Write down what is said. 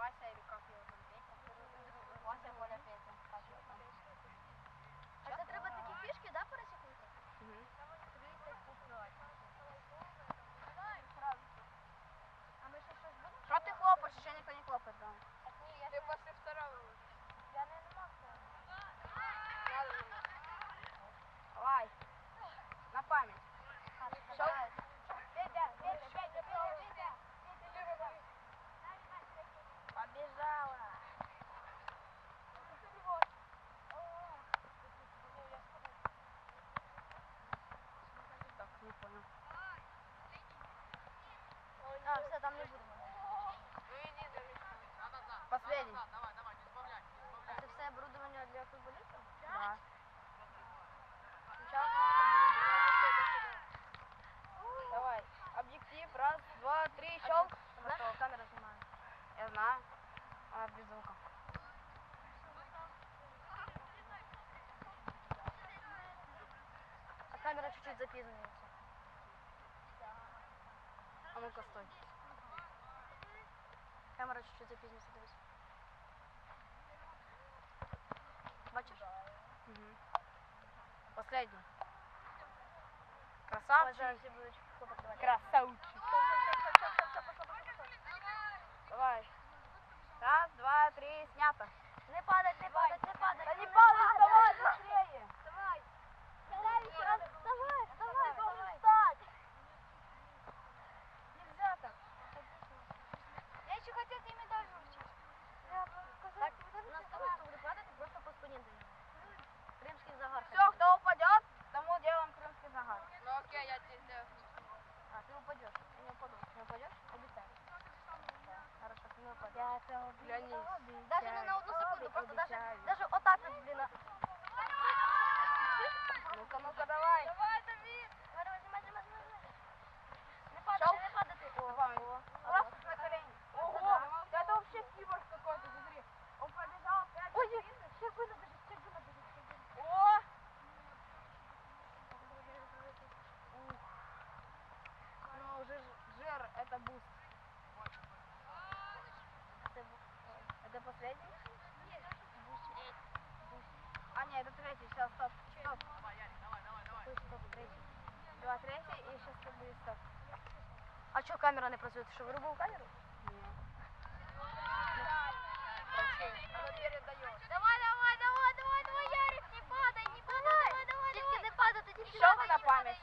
Вася чуть-чуть запизнаемся. А ну-ка, стой. Камера чуть-чуть запизнаемся, давайте. Бачишь? Угу. Последний. Красавчик. Красавчик. Даже не на одну секунду, просто даже, даже камера не працює. Ти що вирубав камеру? Передает. Давай, давай, давай, давай, давай, Ярик, не падай, не падай, давай, давай, давай. Тільки не падай, ти тільки Що ви на пам'ять?